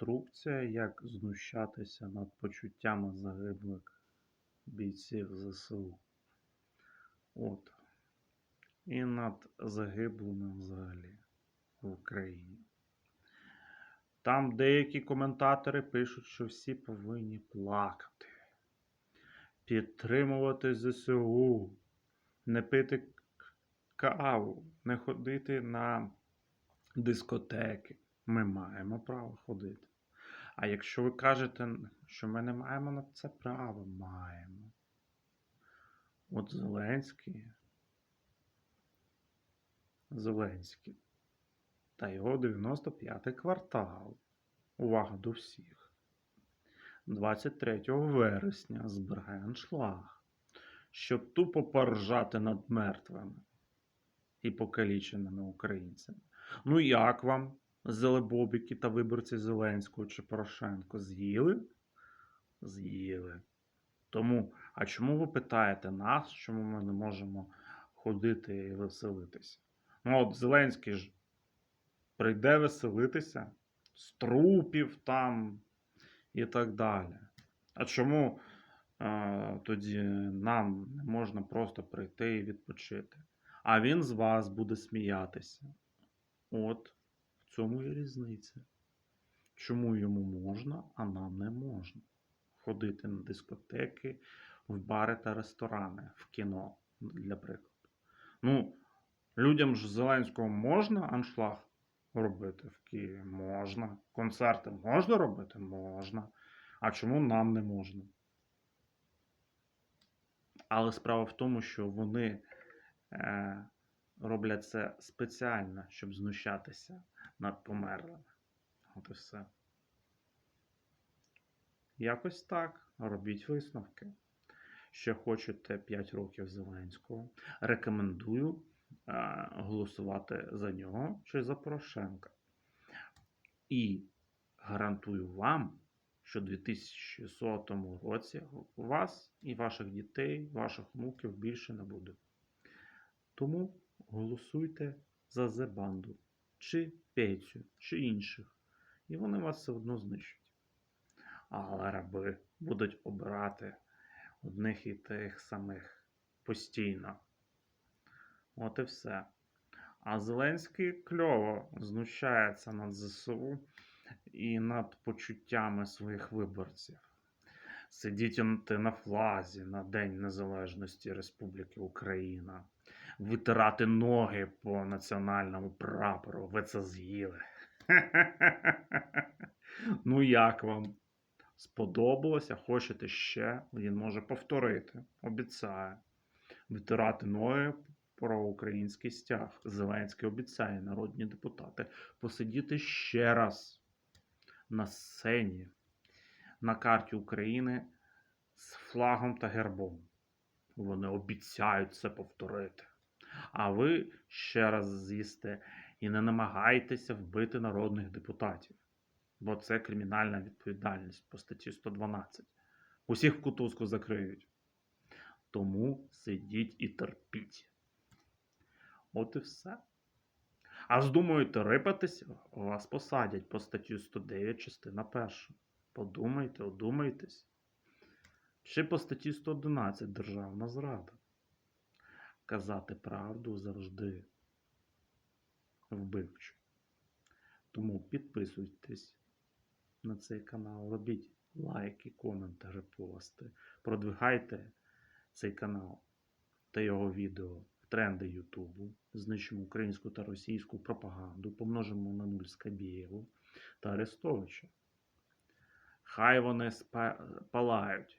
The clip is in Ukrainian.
інструкція, як знущатися над почуттями загиблих бійців ЗСУ. От. І над загиблими взагалі в Україні. Там деякі коментатори пишуть, що всі повинні плакати, підтримувати ЗСУ, не пити каву, не ходити на дискотеки. Ми маємо право ходити. А якщо ви кажете, що ми не маємо на це право, маємо. От Зеленський. Зеленський. Та його 95-й квартал. Увага до всіх. 23 вересня збирає аншлаг, щоб тупо поржати над мертвими і покаліченими українцями. Ну як вам, зелебобіки та виборці Зеленського чи Порошенко, з'їли? З'їли. Тому, а чому ви питаєте нас, чому ми не можемо ходити і веселитися? Ну, от Зеленський ж прийде веселитися з трупів там і так далі. А чому е, тоді нам не можна просто прийти і відпочити? А він з вас буде сміятися. От в цьому і різниця. Чому йому можна, а нам не можна? Ходити на дискотеки, в бари та ресторани, в кіно, для прикладу. Ну, людям ж Зеленського можна аншлаг робити в Києві? Можна. Концерти можна робити? Можна. А чому нам не можна? Але справа в тому, що вони е, роблять це спеціально, щоб знущатися над померлими. От і все. Якось так. Робіть висновки. Ще хочете 5 років Зеленського. Рекомендую е, голосувати за нього чи за Порошенка. І гарантую вам, що у 2100 році вас і ваших дітей, ваших внуків більше не буде. Тому голосуйте за Зебанду, чи Петю, чи інших, і вони вас все одно знищать. Але раби будуть обирати одних і тих самих постійно. От і все. А Зеленський кльово знущається над ЗСУ і над почуттями своїх виборців. Сидіти на флазі на День Незалежності Республіки Україна, витирати ноги по національному прапору. Ви це з'їли. Ну, як вам? Сподобалося? Хочете ще? Він може повторити. Обіцяє. Витирати ноги про український стяг. Зеленський обіцяє, народні депутати, посидіти ще раз на сцені на карті України з флагом та гербом. Вони обіцяють це повторити. А ви ще раз з'їсте і не намагайтеся вбити народних депутатів, бо це кримінальна відповідальність по статті 112. Усіх в кутузку закриють. Тому сидіть і терпіть. От і все. А здумаєте рипатися, вас посадять по статті 109, частина 1. Подумайте, одумайтесь. Чи по статті 111 Державна зрада. Казати правду завжди вбивчо. Тому підписуйтесь на цей канал, робіть лайки, коменти, репости. Продвигайте цей канал та його відео в тренди Ютубу. Знищимо українську та російську пропаганду, помножимо на нуль Скабєєву та Арестовича. Хай вони спа- палають